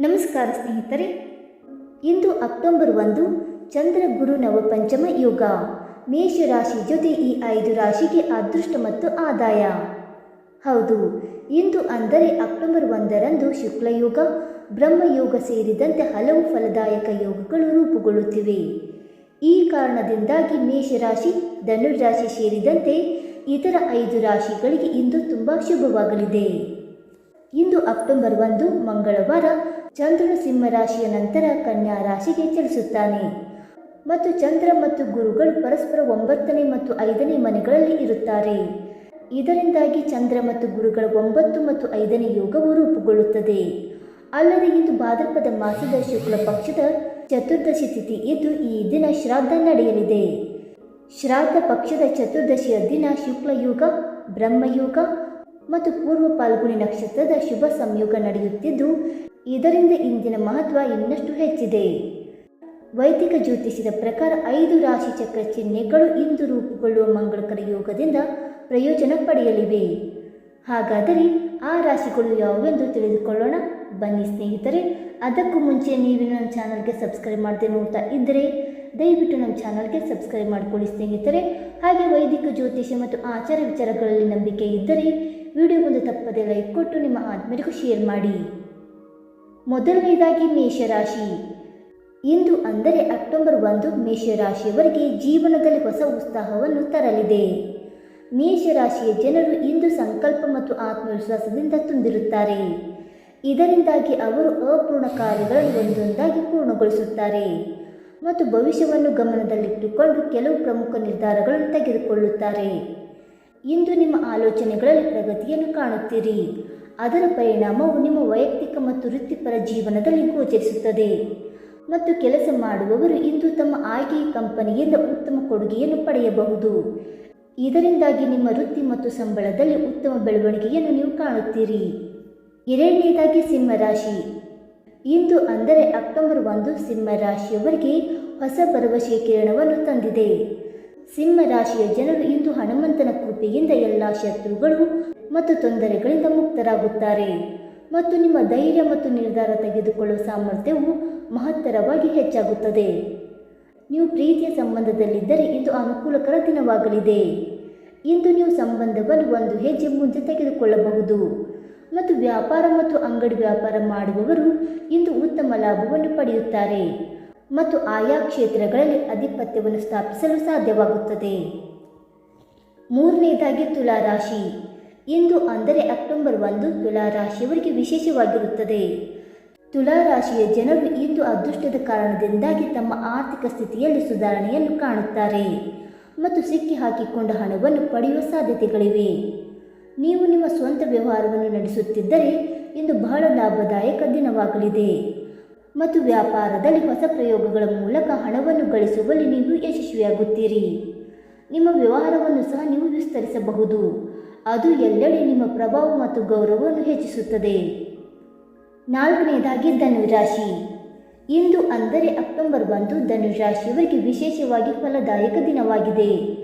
ನಮಸ್ಕಾರ ಸ್ನೇಹಿತರೆ. ಇಂದು ಅಕ್ಟೋಬರ್ ಒಂದು ಚಂದ್ರ ಗುರು ನವ ನವಪಂಚಮ ಯುಗ. ಮೇಷರಾಶಿ ಜೊತೆ ಈ ಐದು ರಾಶಿಗೆ ಅದೃಷ್ಟ ಮತ್ತು ಆದಾಯ. ಹೌದು, ಇಂದು ಅಂದರೆ ಅಕ್ಟೋಬರ್ ಒಂದರಂದು ಶುಕ್ಲಯೋಗ, ಬ್ರಹ್ಮಯೋಗ ಸೇರಿದಂತೆ ಹಲವು ಫಲದಾಯಕ ಯೋಗಗಳು ರೂಪುಗೊಳ್ಳುತ್ತಿವೆ. ಈ ಕಾರಣದಿಂದಾಗಿ ಮೇಷರಾಶಿ ಧನುರಾಶಿ ಸೇರಿದಂತೆ ಇತರ ಐದು ರಾಶಿಗಳಿಗೆ ಇಂದು ತುಂಬ ಶುಭವಾಗಲಿದೆ. ಇಂದು ಅಕ್ಟೋಬರ್ ಒಂದು, ಮಂಗಳವಾರ ಚಂದ್ರನು ಸಿಂಹ ರಾಶಿಯ ನಂತರ ಕನ್ಯಾ ರಾಶಿಗೆ ಚಲಿಸುತ್ತಾನೆ. ಮತ್ತು ಚಂದ್ರ ಮತ್ತು ಗುರುಗಳು ಪರಸ್ಪರ ಒಂಬತ್ತನೇ ಮತ್ತು ಐದನೇ ಮನೆಗಳಲ್ಲಿ ಇರುತ್ತಾರೆ. ಇದರಿಂದಾಗಿ ಚಂದ್ರ ಮತ್ತು ಗುರುಗಳ ಒಂಬತ್ತು ಮತ್ತು ಐದನೇ ಯೋಗವು ರೂಪುಗೊಳ್ಳುತ್ತದೆ. ಅಲ್ಲದೆ ಇಂದು ಭಾದ್ರಪದ ಮಾಸದ ಶುಕ್ಲ ಪಕ್ಷದ ಚತುರ್ದಶಿ ತಿಥಿ ಇದ್ದು ಈ ದಿನ ಶ್ರಾದ್ದ ನಡೆಯಲಿದೆ. ಶ್ರಾದ್ದ ಪಕ್ಷದ ಚತುರ್ದಶಿಯ ದಿನ ಶುಕ್ಲಯುಗ ಬ್ರಹ್ಮಯುಗ ಮತ್ತು ಪೂರ್ವ ಪಾಲ್ಗುಣಿ ನಕ್ಷತ್ರದ ಶುಭ ಸಂಯೋಗ ನಡೆಯುತ್ತಿದ್ದು, ಇದರಿಂದ ಇಂದಿನ ಮಹತ್ವ ಇನ್ನಷ್ಟು ಹೆಚ್ಚಿದೆ. ವೈದಿಕ ಜ್ಯೋತಿಷ್ಯದ ಪ್ರಕಾರ ಐದು ರಾಶಿ ಚಕ್ರ ಚಿಹ್ನೆಗಳು ಇಂದು ರೂಪುಗೊಳ್ಳುವ ಮಂಗಳಕರ ಯೋಗದಿಂದ ಪ್ರಯೋಜನ ಪಡೆಯಲಿವೆ. ಹಾಗಾದರೆ ಆ ರಾಶಿಗಳು ಯಾವುವೆಂದು ತಿಳಿದುಕೊಳ್ಳೋಣ? ಬನ್ನಿ ಸ್ನೇಹಿತರೆ, ಅದಕ್ಕೂ ಮುಂಚೆ ನೀವು ನನ್ನ ಚಾನಲ್ಗೆ ಸಬ್ಸ್ಕ್ರೈಬ್ ಮಾಡದೆ ನೋಡ್ತಾ ಇದ್ದರೆ, ದಯವಿಟ್ಟು ನಮ್ಮ ಚಾನಲ್ಗೆ ಸಬ್ಸ್ಕ್ರೈಬ್ ಮಾಡಿಕೊಳ್ಳಿ ಸ್ನೇಹಿತರೆ. ಹಾಗೆ ವೈದಿಕ ಜ್ಯೋತಿಷ್ಯ ಮತ್ತು ಆಚಾರ ವಿಚಾರಗಳಲ್ಲಿ ನಂಬಿಕೆ ಇದ್ದರೆ ವಿಡಿಯೋಗೊಂದು ತಪ್ಪದೆ ಲೈಕ್ ಕೊಟ್ಟು ನಿಮ್ಮ ಆತ್ಮೀಯರಿಗೂ ಶೇರ್ ಮಾಡಿ. ಮೊದಲನೇದಾಗಿ ಮೇಷರಾಶಿ. ಇಂದು ಅಂದರೆ ಅಕ್ಟೋಬರ್ ಒಂದು ಮೇಷರಾಶಿಯವರಿಗೆ ಜೀವನದಲ್ಲಿ ಹೊಸ ಉತ್ಸಾಹವನ್ನು ತರಲಿದೆ. ಮೇಷರಾಶಿಯ ಜನರು ಇಂದು ಸಂಕಲ್ಪ ಮತ್ತು ಆತ್ಮವಿಶ್ವಾಸದಿಂದ ತುಂಬಿರುತ್ತಾರೆ. ಇದರಿಂದಾಗಿ ಅವರು ಅಪೂರ್ಣ ಕಾರ್ಯಗಳನ್ನು ಒಂದೊಂದಾಗಿ ಪೂರ್ಣಗೊಳಿಸುತ್ತಾರೆ. ಮತ್ತು ಭವಿಷ್ಯವನ್ನು ಗಮನದಲ್ಲಿಟ್ಟುಕೊಂಡು ಕೆಲವು ಪ್ರಮುಖ ನಿರ್ಧಾರಗಳನ್ನು ತೆಗೆದುಕೊಳ್ಳುತ್ತಾರೆ. ಇಂದು ನಿಮ್ಮ ಆಲೋಚನೆಗಳಲ್ಲಿ ಪ್ರಗತಿಯನ್ನು ಕಾಣುತ್ತೀರಿ. ಅದರ ಪರಿಣಾಮವು ನಿಮ್ಮ ವೈಯಕ್ತಿಕ ಮತ್ತು ವೃತ್ತಿಪರ ಜೀವನದಲ್ಲಿ ಗೋಚರಿಸುತ್ತದೆ. ಮತ್ತು ಕೆಲಸ ಮಾಡುವವರು ಇಂದು ತಮ್ಮ ಆಯ್ಕೆಯ ಕಂಪನಿಯಿಂದ ಉತ್ತಮ ಕೊಡುಗೆಯನ್ನು ಪಡೆಯಬಹುದು. ಇದರಿಂದಾಗಿ ನಿಮ್ಮ ವೃತ್ತಿ ಮತ್ತು ಸಂಬಳದಲ್ಲಿ ಉತ್ತಮ ಬೆಳವಣಿಗೆಯನ್ನು ನೀವು ಕಾಣುತ್ತೀರಿ. ಎರಡನೇದಾಗಿ ಸಿಂಹರಾಶಿ ಇಂದು ಅಂದರೆ ಅಕ್ಟೋಬರ್ ಒಂದು ಸಿಂಹರಾಶಿಯವರಿಗೆ ಹೊಸ ಭರವಸೆಯ ಕಿರಣವನ್ನು ತಂದಿದೆ. ಸಿಂಹರಾಶಿಯ ಜನರು ಇಂದು ಹನುಮಂತನ ಕೃಪೆಯಿಂದ ಎಲ್ಲ ಶತ್ರುಗಳು ಮತ್ತು ತೊಂದರೆಗಳಿಂದ ಮುಕ್ತರಾಗುತ್ತಾರೆ. ಮತ್ತು ನಿಮ್ಮ ಧೈರ್ಯ ಮತ್ತು ನಿರ್ಧಾರ ತೆಗೆದುಕೊಳ್ಳುವ ಸಾಮರ್ಥ್ಯವು ಮಹತ್ತರವಾಗಿ ಹೆಚ್ಚಾಗುತ್ತದೆ. ನೀವು ಪ್ರೀತಿಯ ಸಂಬಂಧದಲ್ಲಿದ್ದರೆ ಇದು ಅನುಕೂಲಕರ ದಿನವಾಗಲಿದೆ. ಇಂದು ನೀವು ಸಂಬಂಧವನ್ನು ಒಂದು ಹೆಜ್ಜೆ ಮುಂದೆ ತೆಗೆದುಕೊಳ್ಳಬಹುದು. ಮತ್ತು ವ್ಯಾಪಾರ ಮತ್ತು ಅಂಗಡಿ ವ್ಯಾಪಾರ ಮಾಡುವವರು ಇಂದು ಉತ್ತಮ ಲಾಭವನ್ನು ಪಡೆಯುತ್ತಾರೆ. ಮತ್ತು ಆಯಾ ಕ್ಷೇತ್ರಗಳಲ್ಲಿ ಆಧಿಪತ್ಯವನ್ನು ಸ್ಥಾಪಿಸಲು ಸಾಧ್ಯವಾಗುತ್ತದೆ. ಮೂರನೇದಾಗಿ ತುಲಾರಾಶಿ ಇಂದು ಅಂದರೆ ಅಕ್ಟೋಬರ್ ಒಂದು ತುಲಾರಾಶಿಯವರಿಗೆ ವಿಶೇಷವಾಗಿರುತ್ತದೆ. ತುಲಾರಾಶಿಯ ಜನರು ಇಂದು ಅದೃಷ್ಟದ ಕಾರಣದಿಂದಾಗಿ ತಮ್ಮ ಆರ್ಥಿಕ ಸ್ಥಿತಿಯಲ್ಲಿ ಸುಧಾರಣೆಯನ್ನು ಕಾಣುತ್ತಾರೆ ಮತ್ತು ಸಿಕ್ಕಿ ಹಾಕಿಕೊಂಡ ಹಣವನ್ನು ಪಡೆಯುವ ಸಾಧ್ಯತೆಗಳಿವೆ. ನೀವು ನಿಮ್ಮ ಸ್ವಂತ ವ್ಯವಹಾರವನ್ನು ನಡೆಸುತ್ತಿದ್ದರೆ ಇಂದು ಬಹಳ ಲಾಭದಾಯಕ ದಿನವಾಗಲಿದೆ. ಮತ್ತು ವ್ಯಾಪಾರದಲ್ಲಿ ಹೊಸ ಪ್ರಯೋಗಗಳ ಮೂಲಕ ಹಣವನ್ನು ಗಳಿಸುವಲ್ಲಿ ನೀವು ಯಶಸ್ವಿಯಾಗುತ್ತೀರಿ. ನಿಮ್ಮ ವ್ಯವಹಾರವನ್ನು ಸಹ ನೀವು ವಿಸ್ತರಿಸಬಹುದು. ಅದು ಎಲ್ಲೆಡೆ ನಿಮ್ಮ ಪ್ರಭಾವ ಮತ್ತು ಗೌರವವನ್ನು ಹೆಚ್ಚಿಸುತ್ತದೆ. ನಾಲ್ಕನೆಯದಾಗಿ ಧನುರಾಶಿ. ಇಂದು ಅಂದರೆ ಅಕ್ಟೋಬರ್ ಒಂದು ಧನುರಾಶಿಯವರಿಗೆ ವಿಶೇಷವಾಗಿ ಫಲದಾಯಕ ದಿನವಾಗಿದೆ.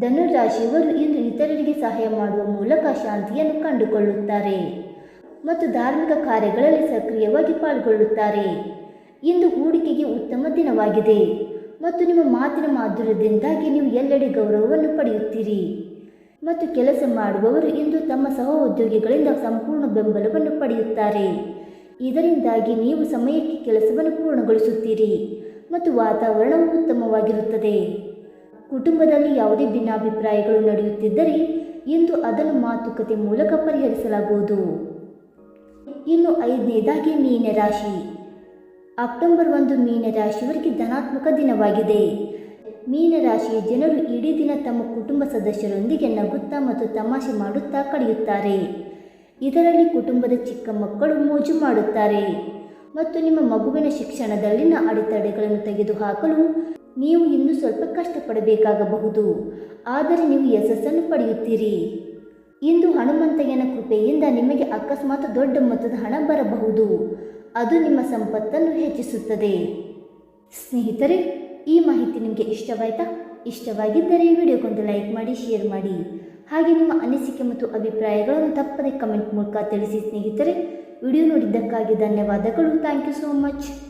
ಧನುರಾಶಿಯವರು ಇಂದು ಇತರರಿಗೆ ಸಹಾಯ ಮಾಡುವ ಮೂಲಕ ಶಾಂತಿಯನ್ನು ಕಂಡುಕೊಳ್ಳುತ್ತಾರೆ. ಮತ್ತು ಧಾರ್ಮಿಕ ಕಾರ್ಯಗಳಲ್ಲಿ ಸಕ್ರಿಯವಾಗಿ ಪಾಲ್ಗೊಳ್ಳುತ್ತಾರೆ. ಇಂದು ಹೂಡಿಕೆಗೆ ಉತ್ತಮ ದಿನವಾಗಿದೆ. ಮತ್ತು ನಿಮ್ಮ ಮಾತಿನ ಮಾಧುರ್ಯದಿಂದಾಗಿ ನೀವು ಎಲ್ಲೆಡೆ ಗೌರವವನ್ನು ಪಡೆಯುತ್ತೀರಿ. ಮತ್ತು ಕೆಲಸ ಮಾಡುವವರು ಇಂದು ತಮ್ಮ ಸಹೋದ್ಯೋಗಿಗಳಿಂದ ಸಂಪೂರ್ಣ ಬೆಂಬಲವನ್ನು ಪಡೆಯುತ್ತಾರೆ. ಇದರಿಂದಾಗಿ ನೀವು ಸಮಯಕ್ಕೆ ಕೆಲಸವನ್ನು ಪೂರ್ಣಗೊಳಿಸುತ್ತೀರಿ ಮತ್ತು ವಾತಾವರಣವು ಉತ್ತಮವಾಗಿರುತ್ತದೆ. ಕುಟುಂಬದಲ್ಲಿ ಯಾವುದೇ ಭಿನ್ನಾಭಿಪ್ರಾಯಗಳು ನಡೆಯುತ್ತಿದ್ದರೆ ಇಂದು ಅದನ್ನು ಮಾತುಕತೆ ಮೂಲಕ ಪರಿಹರಿಸಲಾಗುವುದು. ಇನ್ನು ಐದನೇದಾಗಿ ಮೀನರಾಶಿ ಅಕ್ಟೋಬರ್ ಒಂದು ಮೀನರಾಶಿಯವರಿಗೆ ಧನಾತ್ಮಕ ದಿನವಾಗಿದೆ. ಮೀನರಾಶಿಯ ಜನರು ಇಡೀ ದಿನ ತಮ್ಮ ಕುಟುಂಬ ಸದಸ್ಯರೊಂದಿಗೆ ನಗುತ್ತಾ ಮತ್ತು ತಮಾಷೆ ಮಾಡುತ್ತಾ ಕಳೆಯುತ್ತಾರೆ. ಇದರಲ್ಲಿ ಕುಟುಂಬದ ಚಿಕ್ಕ ಮಕ್ಕಳು ಮೋಜು ಮಾಡುತ್ತಾರೆ. ಮತ್ತು ನಿಮ್ಮ ಮಗುವಿನ ಶಿಕ್ಷಣದಲ್ಲಿನ ಅಡೆತಡೆಗಳನ್ನು ತೆಗೆದುಹಾಕಲು ನೀವು ಇನ್ನೂ ಸ್ವಲ್ಪ ಕಷ್ಟಪಡಬೇಕಾಗಬಹುದು. ಆದರೆ ನೀವು ಯಶಸ್ಸನ್ನು ಪಡೆಯುತ್ತೀರಿ. ಇಂದು ಹನುಮಂತಯ್ಯನ ಕೃಪೆಯಿಂದ ನಿಮಗೆ ಅಕಸ್ಮಾತ್ ದೊಡ್ಡ ಮೊತ್ತದ ಹಣ ಬರಬಹುದು. ಅದು ನಿಮ್ಮ ಸಂಪತ್ತನ್ನು ಹೆಚ್ಚಿಸುತ್ತದೆ. ಸ್ನೇಹಿತರೆ, ಈ ಮಾಹಿತಿ ನಿಮಗೆ ಇಷ್ಟವಾಯ್ತಾ? ಇಷ್ಟವಾಗಿದ್ದರೆ ವಿಡಿಯೋಗೊಂದು ಲೈಕ್ ಮಾಡಿ, ಶೇರ್ ಮಾಡಿ. ಹಾಗೆ ನಿಮ್ಮ ಅನಿಸಿಕೆ ಮತ್ತು ಅಭಿಪ್ರಾಯಗಳನ್ನು ತಪ್ಪದೆ ಕಮೆಂಟ್ ಮೂಲಕ ತಿಳಿಸಿ ಸ್ನೇಹಿತರೆ. ವಿಡಿಯೋ ನೋಡಿದ್ದಕ್ಕಾಗಿ ಧನ್ಯವಾದಗಳು. Thank you so much.